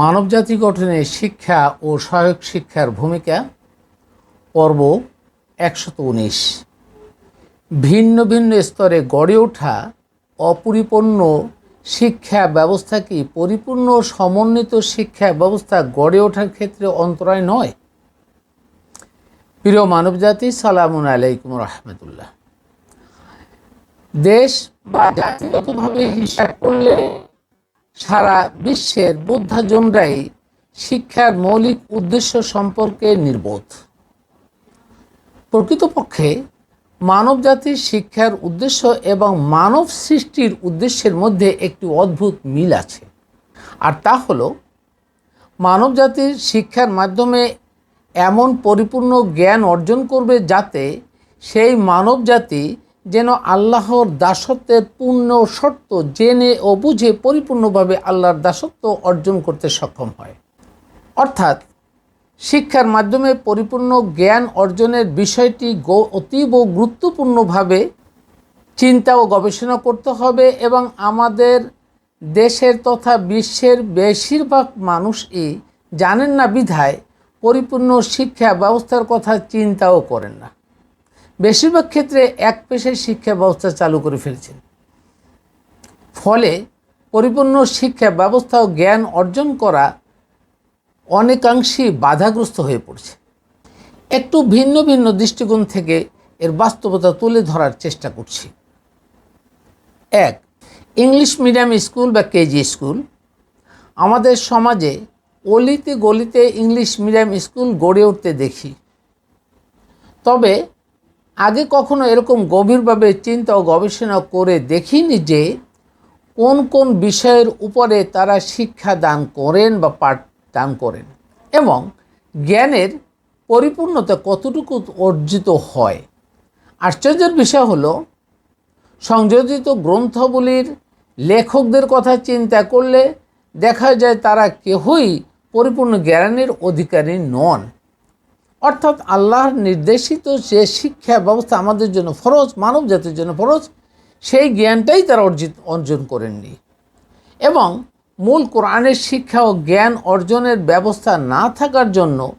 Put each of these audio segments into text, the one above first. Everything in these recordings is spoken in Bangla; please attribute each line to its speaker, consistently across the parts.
Speaker 1: মানবজাতি গঠনে শিক্ষা ও সহায়ক শিক্ষার ভূমিকা, পর্ব একশত উনিশ। ভিন্ন ভিন্ন স্তরে গড়ে ওঠা অপরিপূর্ণ শিক্ষা ব্যবস্থা কি পরিপূর্ণ সমন্বিত শিক্ষা ব্যবস্থা গড়ে ওঠার ক্ষেত্রে অন্তরায় নয়? প্রিয় মানবজাতি, সালামুন আলাইকুম রহমতুল্লাহ। দেশ বা জাতিগতভাবে হিসাব করলে সারা বিশ্বের বোদ্ধাজনরাই শিক্ষার মৌলিক উদ্দেশ্য সম্পর্কে নির্বোধ। প্রকৃতপক্ষে মানব জাতির শিক্ষার উদ্দেশ্য এবং মানব সৃষ্টির উদ্দেশ্যের মধ্যে একটি অদ্ভুত মিল আছে। আর তা হল মানব জাতির শিক্ষার মাধ্যমে এমন পরিপূর্ণ জ্ঞান অর্জন করবে যাতে সেই মানব জাতি যেন আল্লাহর দাসত্বের পূর্ণ শর্ত জেনে ও বুঝে পরিপূর্ণভাবে আল্লাহর দাসত্ব অর্জন করতে সক্ষম হয়। অর্থাৎ, শিক্ষার মাধ্যমে পরিপূর্ণ জ্ঞান অর্জনের বিষয়টি অতীব গুরুত্বপূর্ণভাবে চিন্তা ও গবেষণা করতে হবে এবং আমাদের দেশের তথা বিশ্বের বেশিরভাগ মানুষই জানেন না বিধায় পরিপূর্ণ শিক্ষা ব্যবস্থার কথা চিন্তাও করেন না। বেশিরভাগ ক্ষেত্রে এক পেশায় শিক্ষা ব্যবস্থা চালু করে ফেলছেন। ফলে পরিপূর্ণ শিক্ষা ব্যবস্থা ও জ্ঞান অর্জন করা অনেকাংশেই বাধাগ্রস্ত হয়ে পড়ছে। একটু ভিন্ন ভিন্ন দৃষ্টিকোণ থেকে এর বাস্তবতা তুলে ধরার চেষ্টা করছি। এক, ইংলিশ মিডিয়াম স্কুল বা কেজি স্কুল। আমাদের সমাজে অলিতে গলিতে ইংলিশ মিডিয়াম স্কুল গড়ে উঠতে দেখি। তবে আগে কখনো এরকম গভীরভাবে চিন্তা ও গবেষণা করে দেখিনি যে কোন কোন বিষয়ের উপরে তারা শিক্ষা দান করেন বা পাঠ দান করেন এবং জ্ঞানের পরিপূর্ণতা কতটুকু অর্জিত হয়। আশ্চর্যের বিষয় হলো, সংযোজিত গ্রন্থগুলির লেখকদের কথা চিন্তা করলে দেখা যায় তারা কেহই পরিপূর্ণ জ্ঞানের অধিকারী নন। অর্থাৎ আল্লাহর নির্দেশিত যে শিক্ষা ব্যবস্থা আমাদের জন্য ফরজ, মানব জাতির জন্য ফরজ, সেই জ্ঞানটাই তারা অর্জিত, অর্জন করেননি। এবং মূল কোরআনের শিক্ষা ও জ্ঞান অর্জনের ব্যবস্থা না থাকার জন্য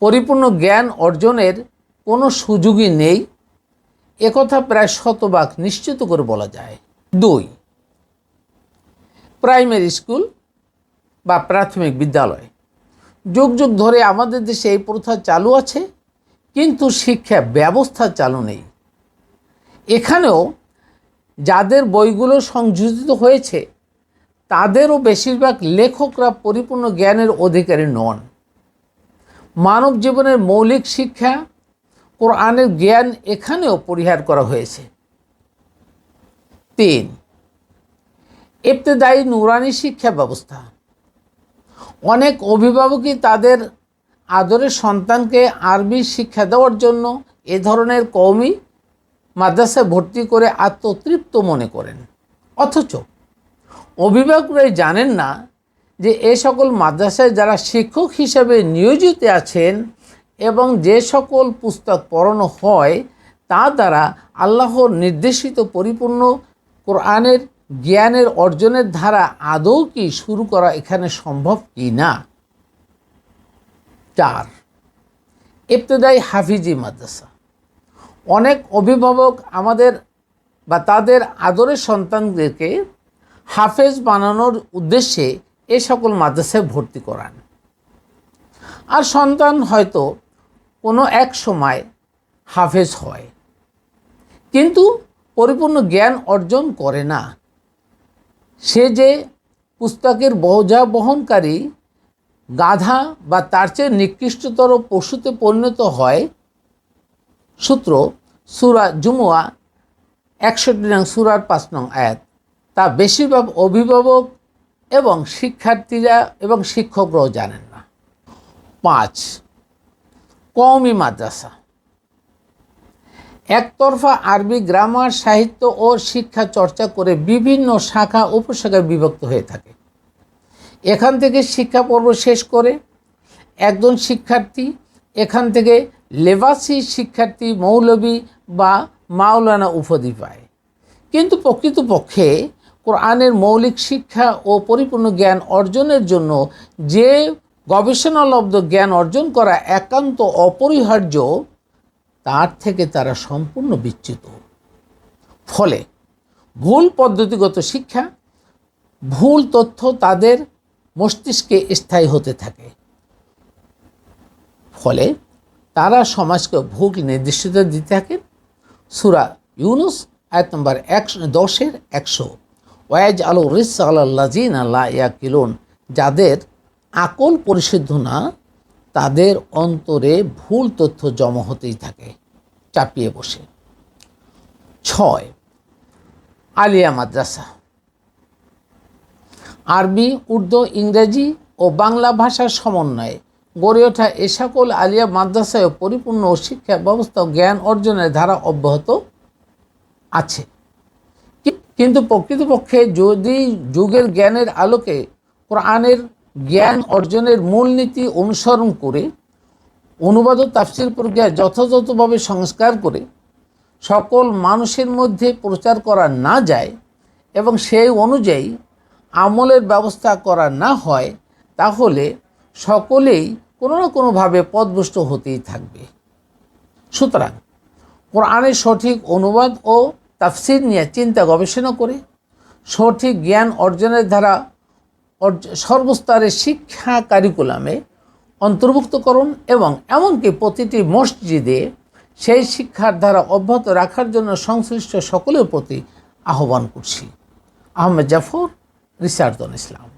Speaker 1: পরিপূর্ণ জ্ঞান অর্জনের কোনো সুযোগই নেই। একথা প্রায় শতভাগ নিশ্চিত করে বলা যায়। দুই, প্রাইমারি স্কুল বা প্রাথমিক বিদ্যালয়। যুগ যুগ ধরে আমাদের দেশে এই প্রথা চালু আছে, কিন্তু শিক্ষা ব্যবস্থা চালু নেই। এখানেও যাদের বইগুলো সংযোজিত হয়েছে, তাদেরও বেশিরভাগ লেখকরা পরিপূর্ণ জ্ঞানের অধিকারী নন। মানব জীবনের মৌলিক শিক্ষা, কোরআনের জ্ঞান এখানেও পরিহার করা হয়েছে। তিন, ইবতেদায়ী নুরানি শিক্ষা ব্যবস্থা। অনেক অভিভাবকই তাদের আদরের সন্তানকে আরবি শিক্ষা দেওয়ার জন্য এ ধরনের কৌমি মাদ্রাসায় ভর্তি করে আত্মতৃপ্ত মনে করেন। অথচ অভিভাবকরাই জানেন না যে এ সকল মাদ্রাসায় যারা শিক্ষক হিসেবে নিয়োজিত আছেন এবং যে সকল পুস্তক পড়ানো হয়, তা দ্বারা আল্লাহর নির্দেশিত পরিপূর্ণ কোরআনের জ্ঞানের অর্জনের ধারা আদৌ কি শুরু করা এখানে সম্ভব কি না? চার ইবতদায়ী হাফিজি মাদ্রাসা। অনেক অভিভাবক আমাদের বা তাদের আদরের সন্তানদেরকে হাফেজ বানানোর উদ্দেশ্যে এ সকল মাদ্রাসায় ভর্তি করান। আর সন্তান হয়তো কোনো এক সময় হাফেজ হয়, কিন্তু পরিপূর্ণ জ্ঞান অর্জন করে না। সে যে পুস্তকের বোঝা বহনকারী গাধা বা তার চেয়ে নিকৃষ্টতর পশুতে পরিণত হয় সূত্র সুরা জুমুয়া একষট্টি নং সুরার পাঁচ নং আয়াত। তা বেশিরভাগ অভিভাবক এবং শিক্ষার্থীরা এবং শিক্ষকরাও জানেন না। পাঁচ, কওমি মাদ্রাসা। একতরফা আরবি গ্রামার, সাহিত্য ও শিক্ষা চর্চা করে বিভিন্ন শাখা উপশাখায় বিভক্ত হয়ে থাকে। এখান থেকে শিক্ষা পর্ব শেষ করে একজন শিক্ষার্থী, এখান থেকে লেবাসি শিক্ষার্থী, মৌলবী বা মাওলানা উপাধি পায়। কিন্তু প্রকৃতপক্ষে কোরআনের মৌলিক শিক্ষা ও পরিপূর্ণ জ্ঞান অর্জনের জন্য যে গবেষণালব্ধ জ্ঞান অর্জন করা একান্ত অপরিহার্য তার থেকে তারা সম্পূর্ণ বিচ্যুত। ফলে ভুল পদ্ধতিগত শিক্ষা, ভুল তথ্য তাদের মস্তিষ্কে স্থায়ী হতে থাকে। ফলে তারা সমাজকে ভুল নির্দিষ্টতা দিতে থাকেন সুরা ইউনুস, আয়াত নম্বর একশো দশের একশো। ওয়াজ আলো রিস আল্লাহিন আল্লাহ ইয়াকিলুন, যাদের আকল পরিশুদ্ধ না তাদের অন্তরে ভুল তথ্য জমা হতেই থাকে, চাপিয়ে বসে। ছয়, আলিয়া মাদ্রাসা। আরবি, উর্দু, ইংরেজি ও বাংলা ভাষার সমন্বয়ে গড়ে ওঠা এ সকল আলিয়া মাদ্রাসায় পরিপূর্ণ শিক্ষা ব্যবস্থা জ্ঞান অর্জনের ধারা অব্যাহত আছে। কিন্তু প্রকৃতপক্ষে যদি যুগের জ্ঞানের আলোকে কোরআনের জ্ঞান অর্জনের মূলনীতি অনুসরণ করে, অনুবাদ ও তাফসির প্রক্রিয়া যথাযথভাবে সংস্কার করে, সকল মানুষের মধ্যে প্রচার করা না যায় এবং সেই অনুযায়ী আমলের ব্যবস্থা করা না হয়, তাহলে সকলেই কোনো না কোনোভাবে পদভ্রষ্ট হতেই থাকবে। সুতরাং কোরআনের সঠিক অনুবাদ ও তাফসির নিয়ে চিন্তা গবেষণা করে, সঠিক জ্ঞান অর্জনের দ্বারা সর্বস্তরের শিক্ষা কারিকুলামে অন্তর্ভুক্তকরণ এবং এমনকি প্রতিটি মসজিদে সেই শিক্ষার ধারা অব্যাহত রাখার জন্য সংশ্লিষ্ট সকলের প্রতি আহ্বান করছি। আহমেদ জাফর রিসার্দন ইসলাম।